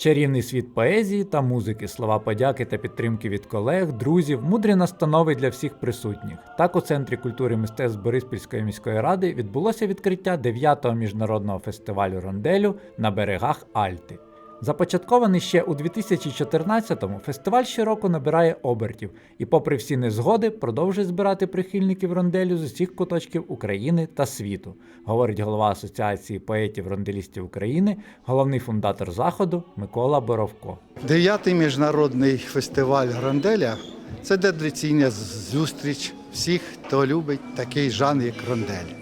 Чарівний світ поезії та музики, слова подяки та підтримки від колег, друзів, мудрі настанови для всіх присутніх. Так у Центрі культури мистецтв Бориспільської міської ради відбулося відкриття 9-го міжнародного фестивалю ронделю на берегах Альти. Започаткований ще у 2014-му, фестиваль щороку набирає обертів і, попри всі незгоди, продовжує збирати прихильників ронделю з усіх куточків України та світу, говорить голова Асоціації поетів-ронделістів України, головний фундатор заходу Микола Боровко. Дев'ятий міжнародний фестиваль Гранделя це традиційна зустріч всіх, хто любить такий жанр, як рондель.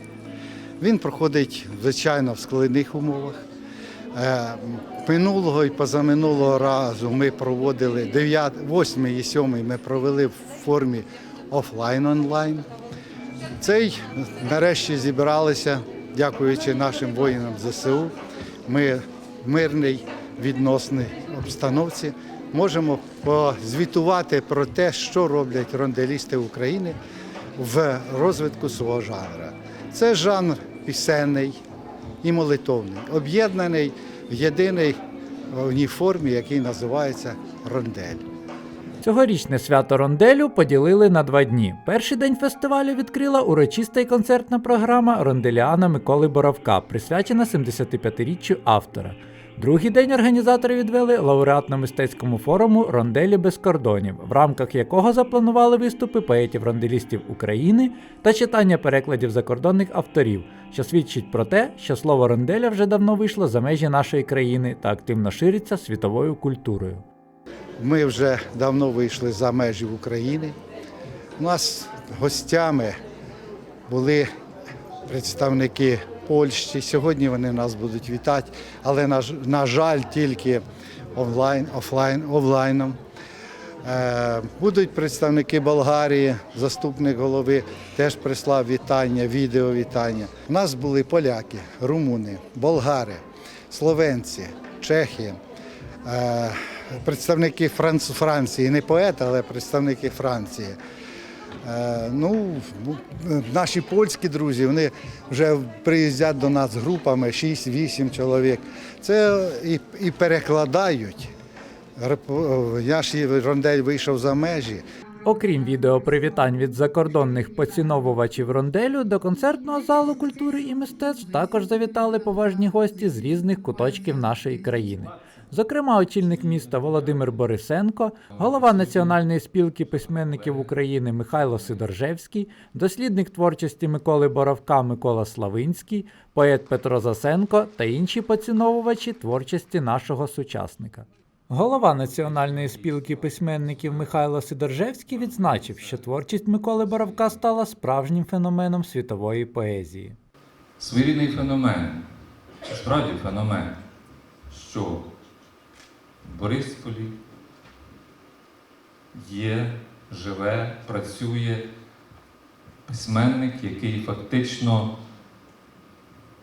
Він проходить, звичайно, в складних умовах. Е, Минулого і позаминулого разу ми проводили 9, 8 і 7 ми провели в формі офлайн-онлайн. Цей нарешті зібралися, дякуючи нашим воїнам ЗСУ. Ми в мирній відносній обстановці можемо позвітувати про те, що роблять ронделісти України в розвитку свого жанру. Це жанр пісенний і молитовний, об'єднаний в єдиній одній формі, який називається рондель. Цьогорічне свято ронделю поділили на два дні. Перший день фестивалю відкрила урочиста й концертна програма Ронделіана Миколи Боровка, присвячена 75-річчю автора. Другий день організатори відвели лауреатно-мистецькому форуму Ронделі без кордонів, в рамках якого запланували виступи поетів-ронделістів України та читання перекладів закордонних авторів, що свідчить про те, що слово ронделя вже давно вийшло за межі нашої країни та активно шириться світовою культурою. Ми вже давно вийшли за межі України. У нас гостями були представники Польщі. Сьогодні вони нас будуть вітати, але на, на жаль, тільки онлайн, офлайн, офлайном. Е, Будуть представники Болгарії, заступник голови теж прислав вітання, відео вітання. У нас були поляки, румуни, болгари, словенці, чехи, е, представники Франц- Франції, не поети, але представники Франції. Е, Ну, наші польські друзі, вони вже приїздять до нас групами 6-8 чоловік. Це і, і перекладають. Наш рондель вийшов за межі. Окрім відеопривітань від закордонних поціновувачів ронделю, до концертного залу культури і мистецтв також завітали поважні гості з різних куточків нашої країни. Зокрема, очільник міста Володимир Борисенко, голова Національної спілки письменників України Михайло Сидоржевський, дослідник творчості Миколи Боровка Микола Славинський, поет Петро Засенко та інші поціновувачі творчості нашого сучасника. Голова Національної спілки письменників Михайло Сидоржевський відзначив, що творчість Миколи Боровка стала справжнім феноменом світової поезії. Своєрідний феномен, справді феномен, що Борисполі є, живе, працює письменник, який фактично,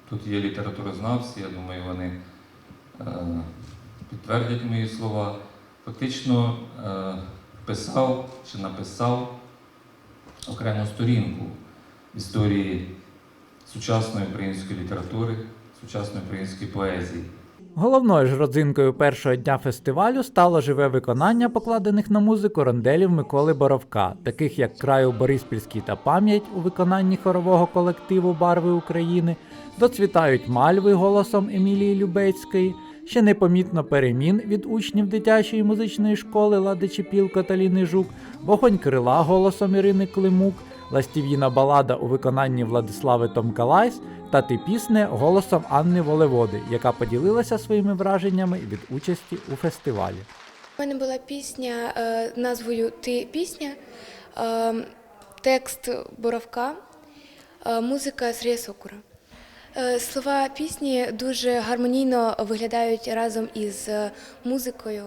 тут є літературознавці, я думаю, вони е, підтвердять мої слова, фактично е, писав чи написав окрему сторінку історії сучасної української літератури, сучасної української поезії. Головною ж родзинкою першого дня фестивалю стало живе виконання покладених на музику ронделів Миколи Боровка, таких як Краю Бориспільський та пам'ять у виконанні хорового колективу Барви України, доцвітають мальви голосом Емілії Любецької, ще непомітно перемін від учнів дитячої музичної школи Лади Чепілко та Ліни Жук, Вогонь крила голосом Ірини Климук, Ластів'їна балада у виконанні Владислави Томкалайс та ти пісне голосом Анни Волеводи, яка поділилася своїми враженнями від участі у фестивалі. У мене була пісня е, назвою Ти пісня, е, текст Боровка, е, музика Сергія Сокура. Слова пісні дуже гармонійно виглядають разом із музикою,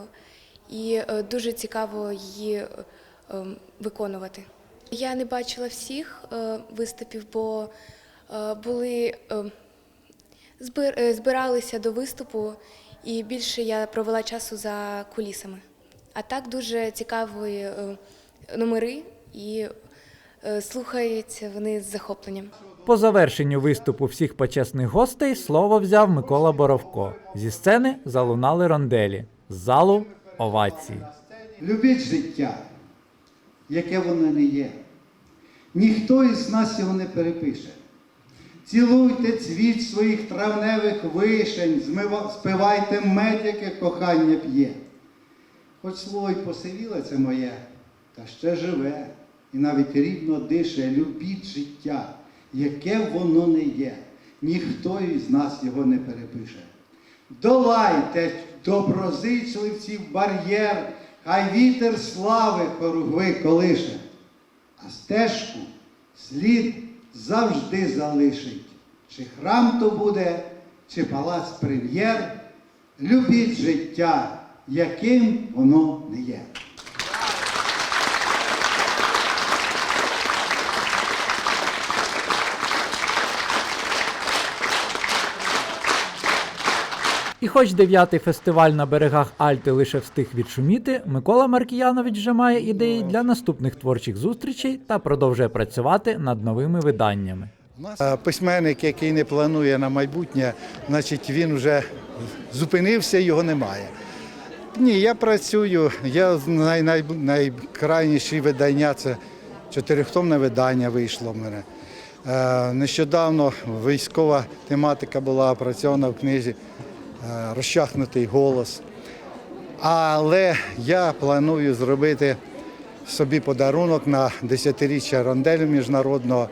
і дуже цікаво її виконувати. Я не бачила всіх е, виступів, бо е, були е, збир- е, збиралися до виступу, і більше я провела часу за кулісами. А так дуже цікаві е, номери і е, слухаються вони з захопленням. По завершенню виступу всіх почесних гостей слово взяв Микола Боровко. Зі сцени залунали ронделі. З залу овації. Любіть життя, яке воно не є. Ніхто із нас його не перепише. Цілуйте цвіт своїх травневих вишень, спивайте мед, яке кохання п'є. Хоч слово й посивіле це моє, та ще живе, і навіть рідно дише, любіть життя, яке воно не є. Ніхто із нас його не перепише. Долайте доброзичливців бар'єр, хай вітер слави поругви колише, а стежку слід завжди залишить. Чи храм то буде, чи палац прем'єр, любіть життя, яким воно не є. І хоч дев'ятий фестиваль на берегах Альти лише встиг відшуміти, Микола Маркіянович вже має ідеї для наступних творчих зустрічей та продовжує працювати над новими виданнями. Е, Письменник, який не планує на майбутнє, значить він вже зупинився, його немає. Ні, я працюю. Я най, най, найкрайніші видання це чотирихтомне видання вийшло в мене. Е, нещодавно військова тематика була опрацьована в книзі Розчахнутий голос. Але я планую зробити собі подарунок на 10-річчя ронделю міжнародного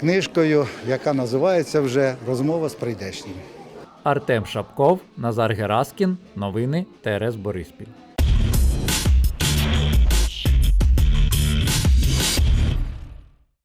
книжкою, яка називається вже Розмова з прийдешнім. Артем Шапков, Назар Гераскін. Новини ТРС Бориспіль.